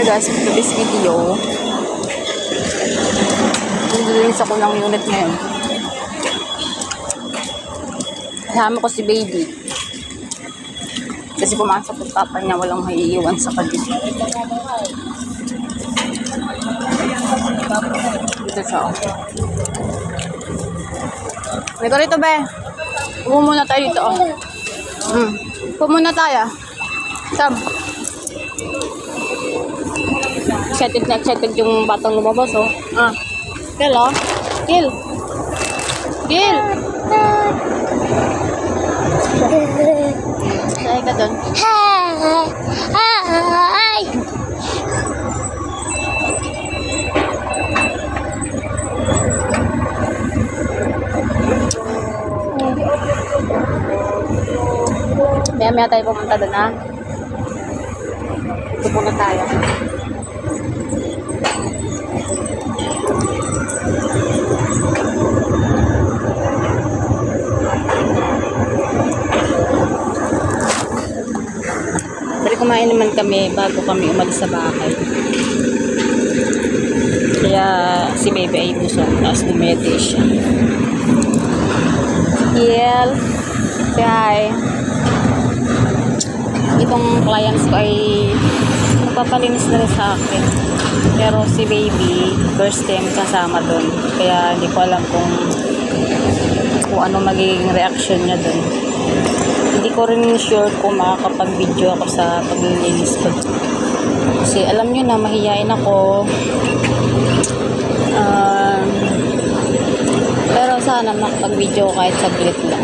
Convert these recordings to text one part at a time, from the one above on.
Hey guys, for this video, nililinis ako ng unit ngayon. Kasama ko si baby. Kasi pumasok yung papa niya, walang maiiwan sa kanya. Dito siya. oh. Halika rito, be. Upo muna tayo dito, oh. Hmm. Upo muna tayo. Sab. Excited na excited yung batang lumabas, oh. Ah. Kill, oh. Kill. Kill. Saan ka doon? Hi! Maya maya tayo pumunta doon, ha? Pupunta tayo. Pero kumain naman kami bago kami umalis sa bahay. Kaya si baby ay busog, tapos dumete siya. Kiel, say hi itong clients ko ay magpapalinis na rin sa akin. Pero si baby, first time kasama doon. Kaya hindi ko alam kung kung ano magiging reaction niya doon. Ko rin sure kung makakapag-video ako sa paglilinis ko. Kasi alam nyo na, mahihain ako. Um, pero sana makapag-video kahit saglit lang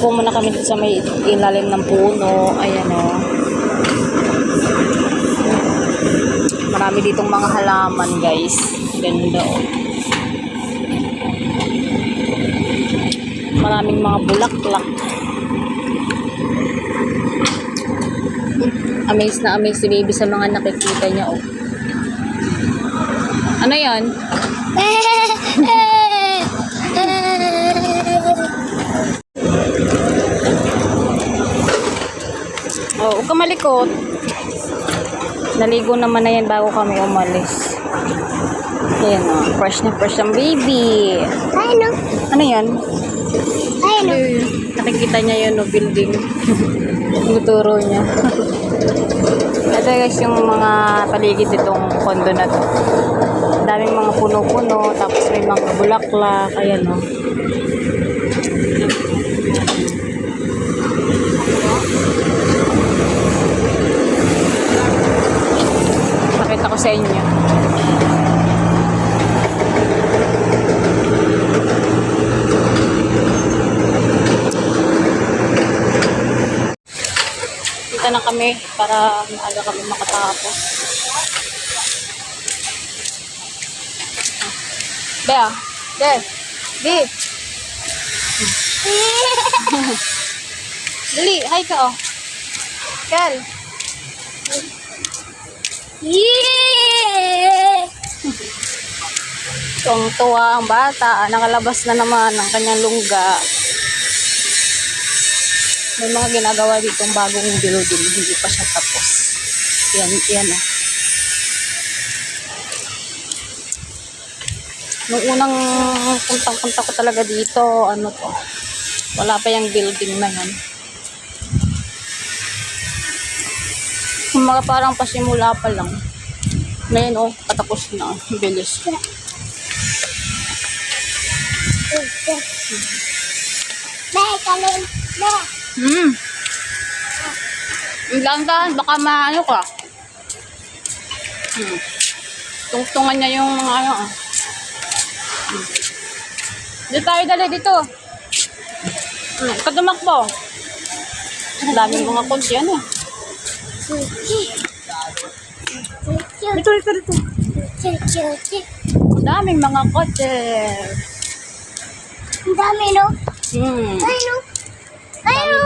po muna kami dito sa may ilalim ng puno. Ayan o. Marami ditong mga halaman guys. Ganda o. Maraming mga bulaklak. Amaze na amaze si baby sa mga nakikita niya o. Ano yan? Oh, huwag ka malikot. Naligo naman na yan bago kami umalis. Ayan o, fresh na fresh ang baby. Ano? Ano yan? Ay, nakikita niya yun, no, building. Tuturo niya. Ito guys, yung mga paligid itong kondo na to. Daming mga puno-puno, tapos may mga bulaklak, ayan o. Pakita ko sa inyo. Dito na kami para maaga kami makatapos. Bea, Be, Be. Dali, hi ka oh. Kel. Yeah! Tuwang-tuwa ang bata. Nakalabas na naman ang kanyang lungga. May mga ginagawa dito ang bagong building. Hindi pa siya tapos. Yan, yan oh. Nung unang puntang-punta ko talaga dito, ano to, wala pa yung building na yan. Kumaga parang pasimula pa lang. Ngayon oh, patapos na. Bilis. Hmm. Ang dahan baka maano ka. Hmm. Tungtungan niya yung mga ano. ah. Hmm. Dito tayo dali dito. Hmm. Ikaw tumakbo. Ang daming mga kotse yan eh. Dito, dito, dito. Chuchi. Ang daming mga kotse. Ang dami, no? Hmm. Ay, no? Ay, no?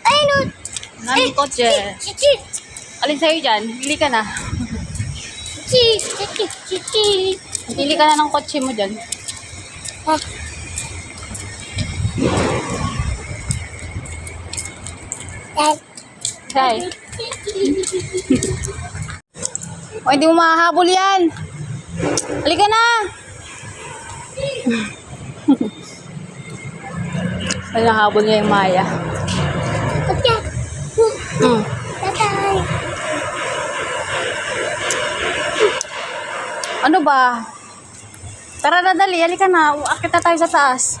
Ay, no? Ang daming kotse. Chuchi. Alin sa'yo dyan? Pili ka na. Pili ka na ng kotse mo dyan. Ah. Say. Dad. O, hindi mo mahahabol yan. Halika na. Ay, nahabol niya yung Maya. Okay. Tatay. Ano ba? Tara na, dali. Halika na. Akit na tayo sa taas.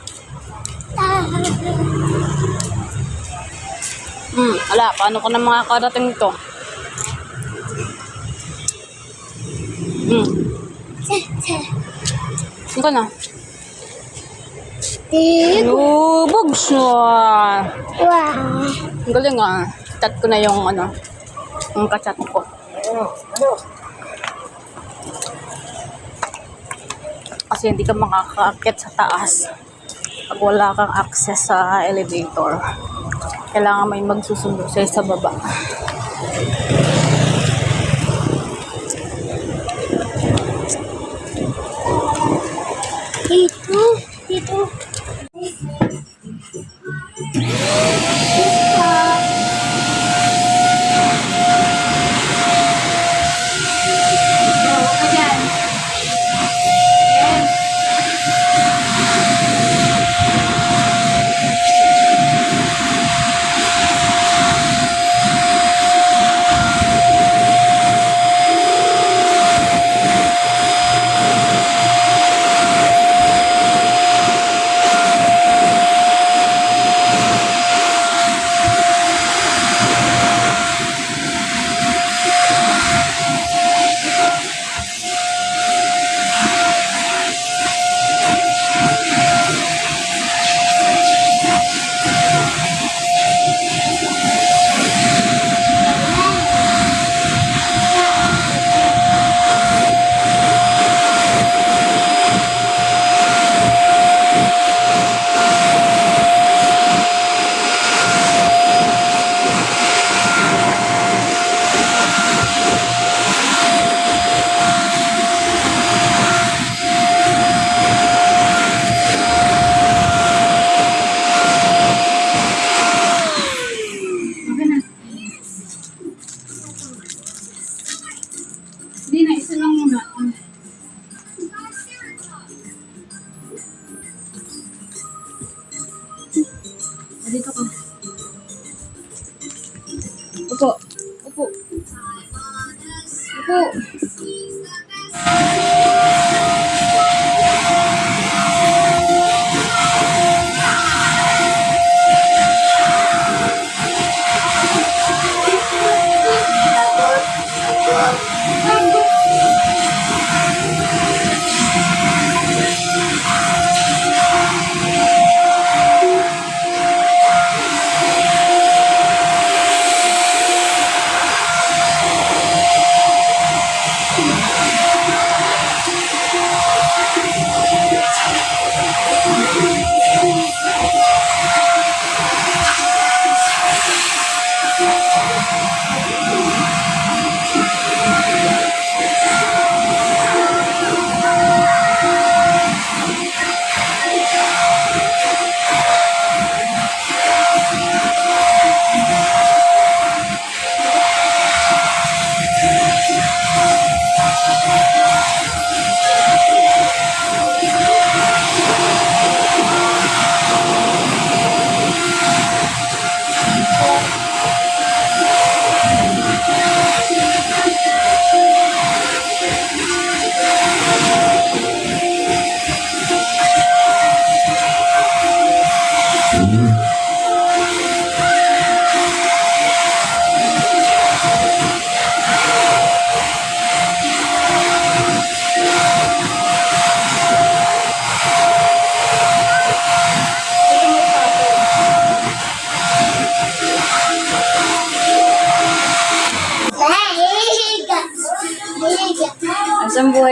Hmm, wala. Paano ko na makakarating ito? Hmm. Ano ka na? Lubugs mo. Wow. Ang galing ah. Chat ko na yung ano, yung kachat ko. Kasi hindi ka makakaakit sa taas pag wala kang access sa elevator. Kailangan may magsusundo sa'yo sa baba. Dito. Dito. Dito ka. Upo.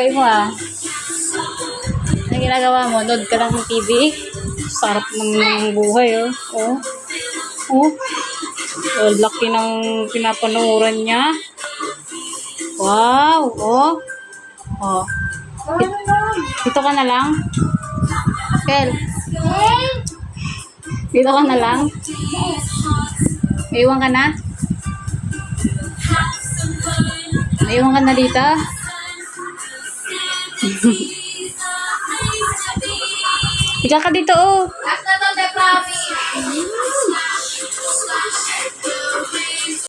Buhay mo ah? Ano ginagawa mo? Nood ka lang ng TV? Sarap ng buhay oh. Oh. Oh. Oh, laki ng pinapanuran niya. Wow. Oh. Oh. Dito ka na lang? Kel, dito ka na lang? Iwan ka na? Naiwan ka na dito? Ika ka dito, oh. Last na to,